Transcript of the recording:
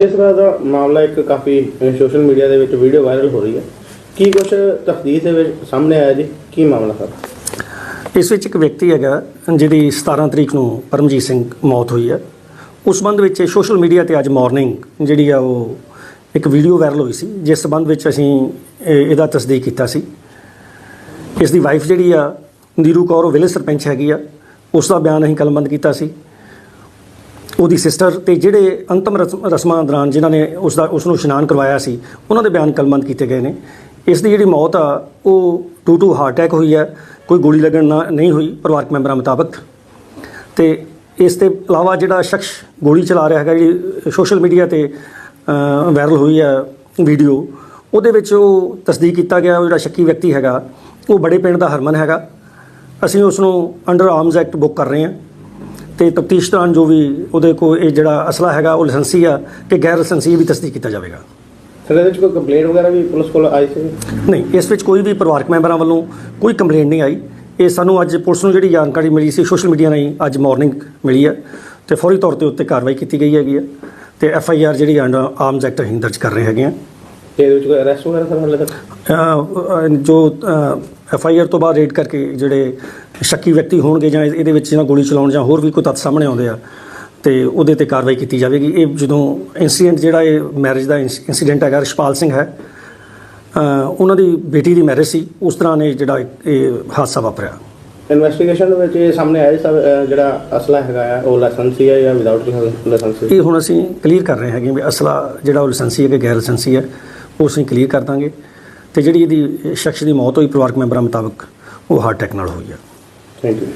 ਇਸ ਤਰ੍ਹਾਂ ਦਾ ਮਾਮਲਾ ਇੱਕ ਕਾਫੀ ਸੋਸ਼ਲ ਮੀਡੀਆ ਦੇ ਵਿੱਚ ਵੀਡੀਓ ਵਾਇਰਲ ਹੋ ਰਹੀ ਹੈ। ਕੀ ਕੁਝ ਤਫਤੀਸ਼ ਦੇ ਵਿੱਚ ਸਾਹਮਣੇ ਆਇਆ ਜੀ? ਕੀ ਮਾਮਲਾ ਸਰ? ਇਸ ਵਿੱਚ ਇੱਕ ਵਿਅਕਤੀ ਹੈਗਾ, ਜਿਹਦੀ 17 ਤਰੀਕ ਨੂੰ ਪਰਮਜੀਤ ਸਿੰਘ ਮੌਤ ਹੋਈ ਹੈ। ਉਸ ਸੰਬੰਧ ਵਿੱਚ ਸੋਸ਼ਲ ਮੀਡੀਆ ਤੇ ਅੱਜ ਮਾਰਨਿੰਗ ਜਿਹੜੀ ਆ ਉਹ ਇੱਕ ਵੀਡੀਓ ਵਾਇਰਲ ਹੋਈ ਸੀ, ਜਿਸ ਸੰਬੰਧ ਵਿੱਚ ਅਸੀਂ ਇਹਦਾ ਤਸਦੀਕ ਕੀਤਾ ਸੀ। ਇਸ ਦੀ ਵਾਈਫ ਜਿਹੜੀ ਆ, ਨੀਰੂ ਕੌਰ, ਉਹ ਵਿਲੇ ਸਰਪੰਚ ਹੈਗੀ ਆ। ਉਸ ਦਾ ਬਿਆਨ ਅਸੀਂ ਕਲਮਬੰਦ ਕੀਤਾ ਸੀ। ਉਹਦੀ ਸਿਸਟਰ ਤੇ ਜਿਹੜੇ ਅੰਤਮ ਰਸਮ- ਰਸਮਾਂ ਦੌਰਾਨ ਜਿਨ੍ਹਾਂ ਨੇ ਉਸ ਦਾ ਉਸ ਨੂੰ ਇਸ਼ਨਾਨ ਕਰਵਾਇਆ ਸੀ, ਉਹਨਾਂ ਦੇ ਬਿਆਨ ਕਲਮਬੰਦ ਕੀਤੇ ਗਏ ਨੇ। ਇਸ ਦੀ ਜਿਹੜੀ ਮੌਤ ਆ, ਉਹ ਟੂ ਟੂ ਹਾਰਟ ਅਟੈਕ ਹੋਈ ਹੈ। ਕੋਈ ਗੋਲੀ ਲੱਗਣ ਨਾਲ ਨਹੀਂ ਹੋਈ, ਪਰਿਵਾਰਕ ਮੈਂਬਰਾਂ ਮੁਤਾਬਕ। ਤੇ ਇਸ ਦੇ ਇਲਾਵਾ ਜਿਹੜਾ ਸ਼ਖਸ ਗੋਲੀ ਚਲਾ ਰਿਹਾ ਹੈਗਾ, ਜਿਹੜੀ ਸੋਸ਼ਲ ਮੀਡੀਆ ਤੇ ਵਾਇਰਲ ਹੋਈ ਹੈ ਵੀਡੀਓ, ਉਹਦੇ ਵਿੱਚ ਉਹ ਤਸਦੀਕ ਕੀਤਾ ਗਿਆ, ਉਹ ਜਿਹੜਾ ਸ਼ੱਕੀ ਵਿਅਕਤੀ ਹੈਗਾ, ਉਹ ਬੜੇ ਪਿੰਡ ਦਾ ਹਰਮਨ ਹੈਗਾ। ਅਸੀਂ ਉਸ ਨੂੰ ਅੰਡਰ ਆਰਮਸ ਐਕਟ ਬੁੱਕ ਕਰ ਰਹੇ ਹਾਂ। ਤੇ ਤਫਤੀਸ਼ ਦੌਰਾਨ ਜੋ ਵੀ ਉਹਦੇ ਕੋਲ ਇਹ ਜਿਹੜਾ ਅਸਲਾ ਹੈਗਾ ਉਹ ਲਾਇਸੈਂਸੀ ਆ ਕਿ ਗੈਰ ਲਾਇਸੈਂਸੀ ਵੀ ਤਸਦੀਕ ਕੀਤਾ ਜਾਵੇਗਾ। ਸਰ ਇਹਦੇ ਵਿੱਚ ਕੋਈ ਕੰਪਲੇਂਟ ਵਗੈਰਾ ਵੀ ਪੁਲਿਸ ਕੋਲ ਆਈ ਸੀ? ਨਹੀਂ ਇਸ ਵਿੱਚ ਕੋਈ ਵੀ ਪਰਿਵਾਰਕ ਮੈਂਬਰਾਂ ਵੱਲੋਂ ਕੋਈ ਕੰਪਲੇਂਟ ਨਹੀਂ ਆਈ। ਇਹ ਸਾਨੂੰ ਅੱਜ ਪੁਲਿਸ ਨੂੰ ਜਿਹੜੀ ਜਾਣਕਾਰੀ ਮਿਲੀ ਸੀ ਸੋਸ਼ਲ ਮੀਡੀਆ ਰਾਹੀਂ ਅੱਜ ਮਾਰਨਿੰਗ ਮਿਲੀ ਹੈ ਤੇ ਫੌਰੀ ਤੌਰ ਤੇ ਉੱਤੇ ਕਾਰਵਾਈ ਕੀਤੀ ਗਈ ਹੈਗੀ ਹੈ ਤੇ ਐਫ ਆਈ ਆਰ ਜਿਹੜੀ ਆਰਮਸ ਐਕਟ ਅਸੀਂ ਦਰਜ ਕਰ ਰਹੇ ਹੈਗੇ ਆ। ਤੇ ਇਹਦੇ ਵਿੱਚ ਕੋਈ ਅਰੈਸਟ ਵਗੈਰਾ ਸਰ ਹਾਲੇ ਤੱਕ ਅ, ਅ, ਜੋ ਐਫ ਆਈ ਆਰ ਤੋਂ ਬਾਅਦ ਰੇਡ ਕਰਕੇ ਜਿਹੜੇ ਸ਼ੱਕੀ ਵਿਅਕਤੀ ਹੋਣਗੇ ਜਾਂ ਇਹਦੇ ਵਿੱਚ ਜਿਹਨਾਂ ਗੋਲੀ ਚਲਾਉਣ ਜਾਂ ਹੋਰ ਵੀ ਕੋਈ ਤੱਥ ਸਾਹਮਣੇ ਆਉਂਦੇ ਆ ਤੇ ਉਹਦੇ ਤੇ ਕਾਰਵਾਈ ਕੀਤੀ ਜਾਵੇਗੀ। ਇਹ ਜਦੋਂ ਇਨਸੀਡੈਂਟ ਜਿਹੜਾ ਇਹ ਮੈਰਿਜ ਦਾ ਇਨਸੀਡੈਂਟ ਹੈਗਾ ਰਿਸ਼ਪਾਲ ਸਿੰਘ ਹੈ ਉਹਨਾਂ ਦੀ ਬੇਟੀ ਦੀ ਮੈਰਿਜ ਸੀ ਉਸ ਦੌਰਾਨ ਇਹ ਜਿਹੜਾ ਇਹ ਹਾਦਸਾ ਵਾਪਰਿਆ। ਇਨਵੈਸਟੀਗੇਸ਼ਨ ਵਿੱਚ ਇਹ ਸਾਹਮਣੇ ਆਇਆ ਸਰ ਅਹ, ਜਿਹੜਾ ਅਸਲਾ ਹੈਗਾ ਆ ਉਹ ਲਾਇਸੈਂਸੀ ਹੈ ਜਾਂ ਵਿਦਆਊਟ ਲਾਇਸੈਂਸੀ ਇਹ ਹੁਣ ਅਸੀਂ ਕਲੀਅਰ ਕਰ ਰਹੇ ਹੈਗੇ ਵੀ ਅਸਲਾ ਜਿਹੜਾ ਉਹ ਲਾਇਸੈਂਸੀ ਹੈ ਕਿ ਗੈਰ ਲਾਇਸੈਂਸੀ ਹੈ। ਉਹ ਅਸੀਂ ਕਲੀਅਰ ਕਰ ਦਾਂਗੇ ਤੇ ਜਿਹੜੀ ਇਹਦੀ ਸ਼ਖਸ ਦੀ ਮੌਤ ਹੋਈ ਪਰਿਵਾਰਕ ਮੈਂਬਰਾਂ ਮੁਤਾਬਕ ਉਹ ਹਾਰਟ ਅਟੈਕ ਨਾਲ ਹੋਈ ਆ। Thank you